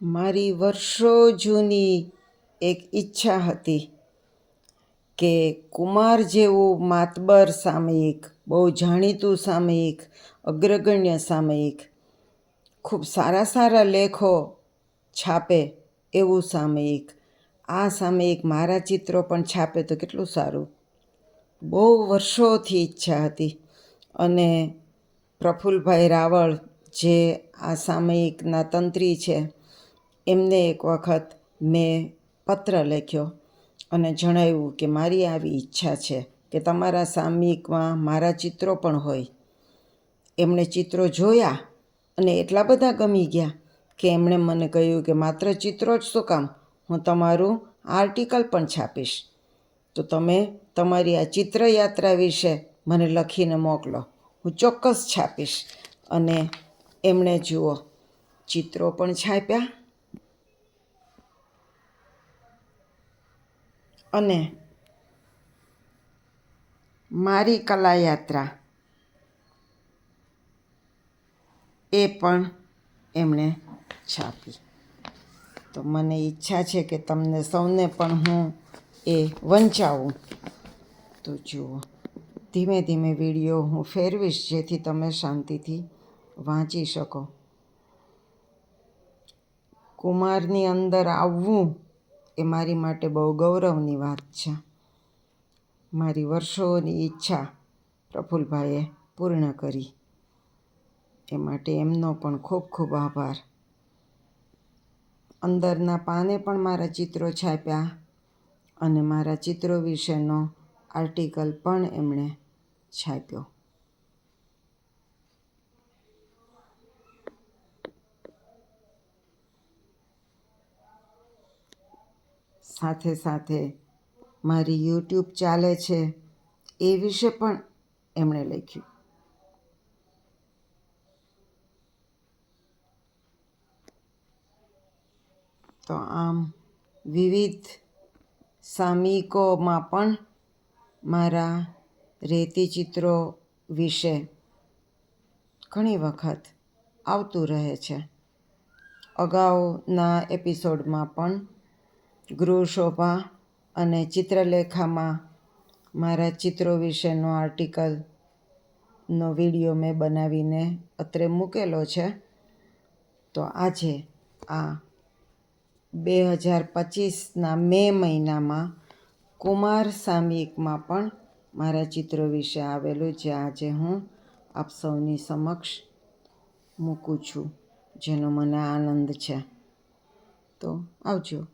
મારી વર્ષો જૂની એક ઈચ્છા હતી કે કુમાર જેવું માતબર સામયિક, બહુ જાણીતું સામયિક, અગ્રગણ્ય સામયિક, ખૂબ સારા સારા લેખો છાપે એવું સામયિક. આ સામયિક મારા ચિત્રો પણ છાપે તો કેટલું સારું. બહુ વર્ષોથી ઈચ્છા હતી અને પ્રફુલ્લભાઈ રાવળ જે આ સામયિકના તંત્રી છે એમને એક વખત મેં પત્ર લખ્યો અને જણાવ્યું કે મારી આવી ઈચ્છા છે કે તમારા સામયિકમાં મારા ચિત્રો પણ હોય. એમણે ચિત્રો જોયા અને એટલા બધા ગમી ગયા કે એમણે મને કહ્યું કે માત્ર ચિત્રો જ શું કામ, હું તમારું આર્ટિકલ પણ છાપીશ. તો તમે તમારી આ ચિત્રયાત્રા વિશે મને લખીને મોકલો. હું ચોક્કસ છાપીશ. અને એમણે જુઓ, ચિત્રો પણ છાપ્યા અને મારી કલાયાત્રા એ પણ એમણે છાપી. તો મને ઈચ્છા છે કે તમને સૌને પણ હું એ વંચાવું. તો જુઓ, ધીમે ધીમે વીડિયો હું ફેરવીશ, જેથી તમે શાંતિથી વાંચી શકો. કુમારની અંદર આવવું એ મારી માટે બહુ ગૌરવની વાત છે. મારી વર્ષોની ઈચ્છા પ્રફુલ્લભાઈએ પૂર્ણ કરી. એ માટે એમનો પણ ખૂબ ખૂબ આભાર. અંદરના પાને પણ મારા ચિત્રો છાપ્યા અને મારા ચિત્રો વિશેનો આર્ટિકલ પણ એમણે છાપ્યો. સાથે સાથે મારી યુટ્યુબ ચાલે છે એ વિશે પણ એમણે લખ્યું. તો આમ વિવિધ સામયિકોમાં પણ મારા રેતી ચિત્રો વિશે ઘણી વખત આવતું રહે છે. અગાઉના એપિસોડમાં પણ ગૃહશોભા અને ચિત્રલેખામાં મારા ચિત્રો વિશેનો આર્ટિકલનો વીડિયો મેં બનાવીને અત્રે મૂકેલો છે. તો આજે આ બે હજાર પચીસના મે મહિનામાં કુમાર સામયિકમાં પણ મારા ચિત્રો વિશે આવેલું જે આજે હું આપ સૌની સમક્ષ મૂકું છું, જેનો મને આનંદ છે. તો આવજો.